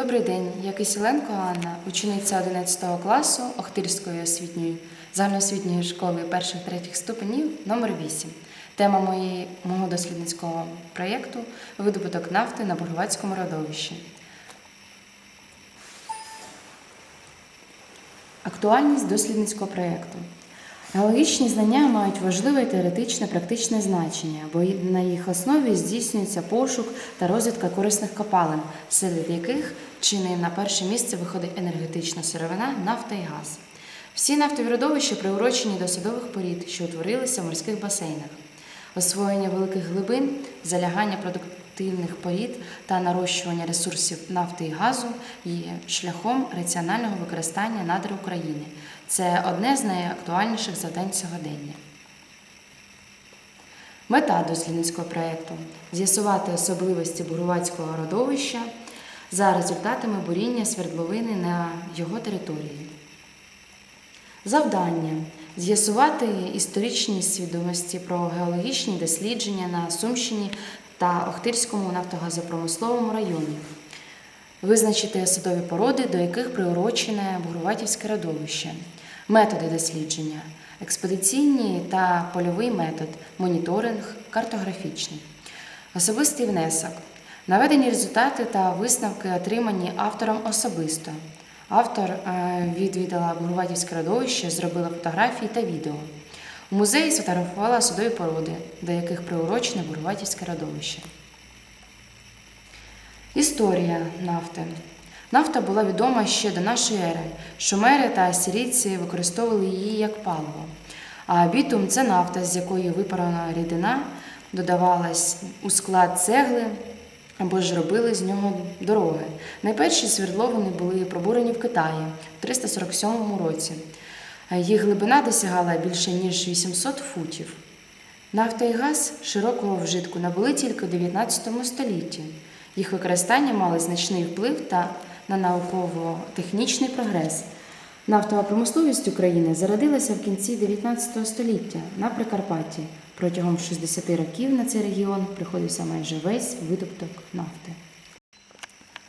Добрий день, я Кисіленко Анна, учениця 11 класу Охтирської освітньої загальноосвітньої школи перших третіх ступенів номер 8 Тема моєї, мого дослідницького проєкту видобуток нафти на Бургуватському родовищі. Актуальність дослідницького проєкту. Геологічні знання мають важливе теоретичне практичне значення, бо на їх основі здійснюється пошук та розвідка корисних копалин, серед яких чи не на перше місце виходить енергетична сировина, нафта і газ. Всі нафтові родовища приурочені до садових порід, що утворилися в морських басейнах. Освоєння великих глибин, залягання продуктивних порід та нарощування ресурсів нафти і газу є шляхом раціонального використання надр України. Це одне з найактуальніших завдань сьогодення. Мета дослідницького проєкту з'ясувати особливості бурувацького родовища за результатами буріння свердловини на його території. Завдання з'ясувати історичні свідомості про геологічні дослідження на Сумщині та Охтирському нафтогазопромисловому районі, визначити садові породи, до яких приурочене Бугруватівське родовище, методи дослідження, експедиційний та польовий метод, моніторинг, картографічний, особистий внесок, наведені результати та висновки отримані автором особисто. Автор е, відвідала Бургуватівське родовище, зробила фотографії та відео. У музеї сфотографувала судові породи, до яких приурочене Бургуватівське родовище. Історія нафти. Нафта була відома ще до нашої ери. Шумери та асирійці використовували її як паливо. А бітум це нафта, з якої випарена рідина додавалась у склад цегли або ж робили з нього дороги. Найперші свердловини були пробурені в Китаї в 347 році. Їх глибина досягала більше ніж 800 футів. Нафта і газ широкого вжитку набули тільки у 19 столітті. Їх використання мали значний вплив та на науково-технічний прогрес. Нафтова промисловість України зародилася в кінці 19 століття на Прикарпатті. Протягом 60 років на цей регіон приходився майже весь видобуток нафти.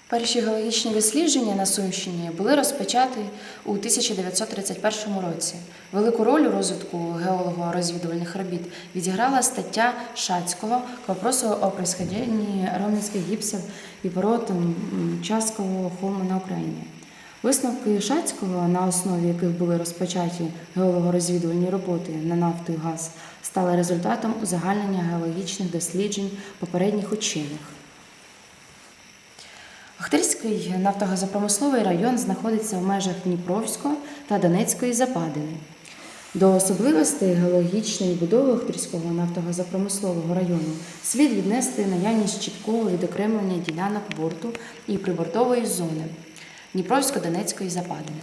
Перші геологічні дослідження на Сумщині були розпочаті у 1931 році. Велику роль у розвитку геолого-розвідувальних робіт відіграла стаття Шацького к вопросу о происхождении ровненських гіпсів і пород м, часткового холму на Україні. Висновки Шацького, на основі яких були розпочаті геолого-розвідувальні роботи на нафту і газ, стали результатом узагальнення геологічних досліджень попередніх учених. Охтирський нафтогазопромисловий район знаходиться в межах Дніпровського та Донецької западини. До особливостей геологічної будови Охтирського нафтогазопромислового району слід віднести наявність чіткого відокремлення ділянок борту і прибортової зони Дніпровсько-Донецької западини.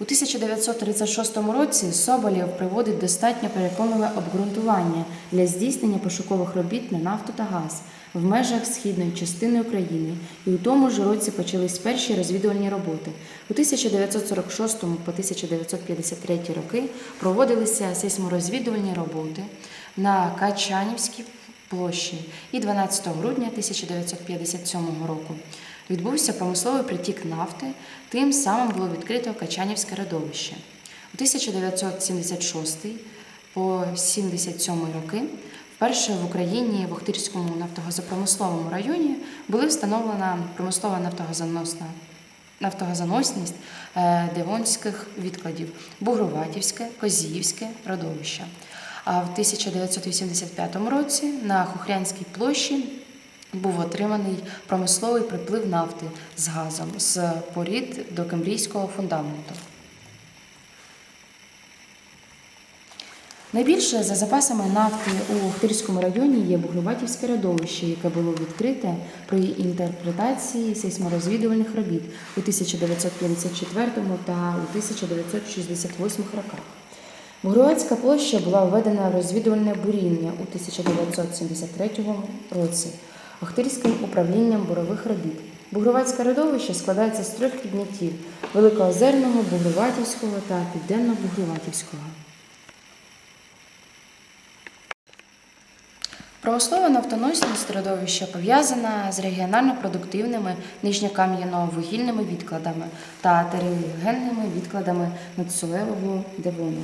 У 1936 році Соболєв приводить достатньо переконливе обґрунтування для здійснення пошукових робіт на нафту та газ в межах східної частини України, і у тому ж році почались перші розвідувальні роботи. У 1946 по 1953 роки проводилися сейсморозвідувальні роботи на Качанівській площі, і 12 грудня 1957 року відбувся промисловий притік нафти, тим самим було відкрито Качанівське родовище. У 1976 по 77 роки вперше в Україні в Охтирському нафтогазопромисловому районі були встановлена промислова нафтогазоносна нафтогазоносність е, Девонських відкладів Бугроватівське, Козіївське родовище. А в 1985 році на Хухрянській площі був отриманий промисловий приплив нафти з газом з порід до кембрійського фундаменту. Найбільше за запасами нафти у Охтирському районі є Бугроватівське родовище, яке було відкрите при інтерпретації сейсморозвідувальних робіт у 1954 та у 1968 роках. Бугровацька площа була введена в розвідувальне буріння у 1973 році Охтирським управлінням бурових робіт. Бугровацьке родовище складається з трьох підняттів Великоозерного, Бугроватівського та Південно-Бугроватівського. Промислова нафтоносність середовища пов'язана з регіонально-продуктивними нижньокам'яно-вугільними відкладами та теригенними відкладами надсолевого девону.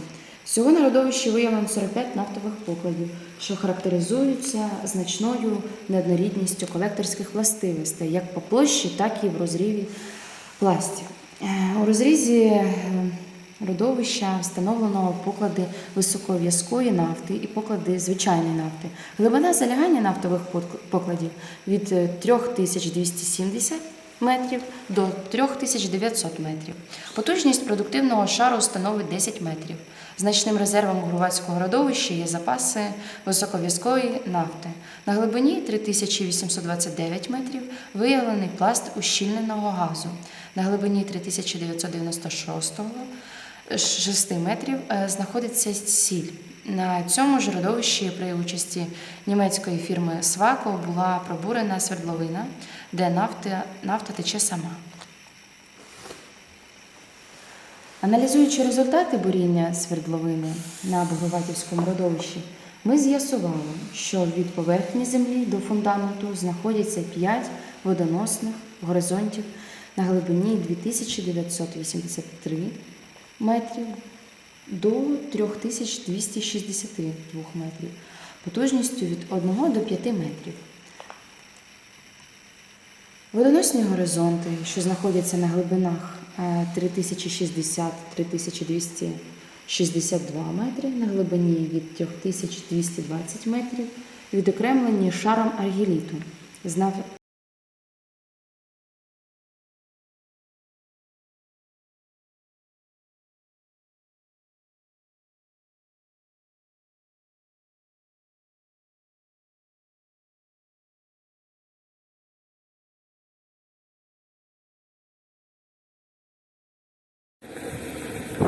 Всього на родовищі виявлено 45 нафтових покладів, що характеризуються значною неоднорідністю колекторських властивостей як по площі, так і в розріві пластів. Е, У розрізі е, родовища встановлено поклади високов'язкої нафти і поклади звичайної нафти. Глибина залягання нафтових покладів від е, 3270 метрів до 3900 метрів. Потужність продуктивного шару становить 10 метрів. Значним резервом Грувацького родовища є запаси високов'язкої нафти. На глибині 3829 метрів виявлений пласт ущільненого газу. На глибині 3996 6 метрів е, знаходиться сіль. На цьому ж родовищі при участі німецької фірми Свако була пробурена свердловина, де нафта, нафта тече сама. Аналізуючи результати буріння свердловини на Богроватівському родовищі, ми з'ясували, що від поверхні землі до фундаменту знаходяться 5 водоносних горизонтів на глибині 2983 метрів до 3262 метрів, потужністю від 1 до 5 метрів. Водоносні горизонти, що знаходяться на глибинах е, 3060-3262 метри, на глибині від 3220 метрів, відокремлені шаром аргіліту.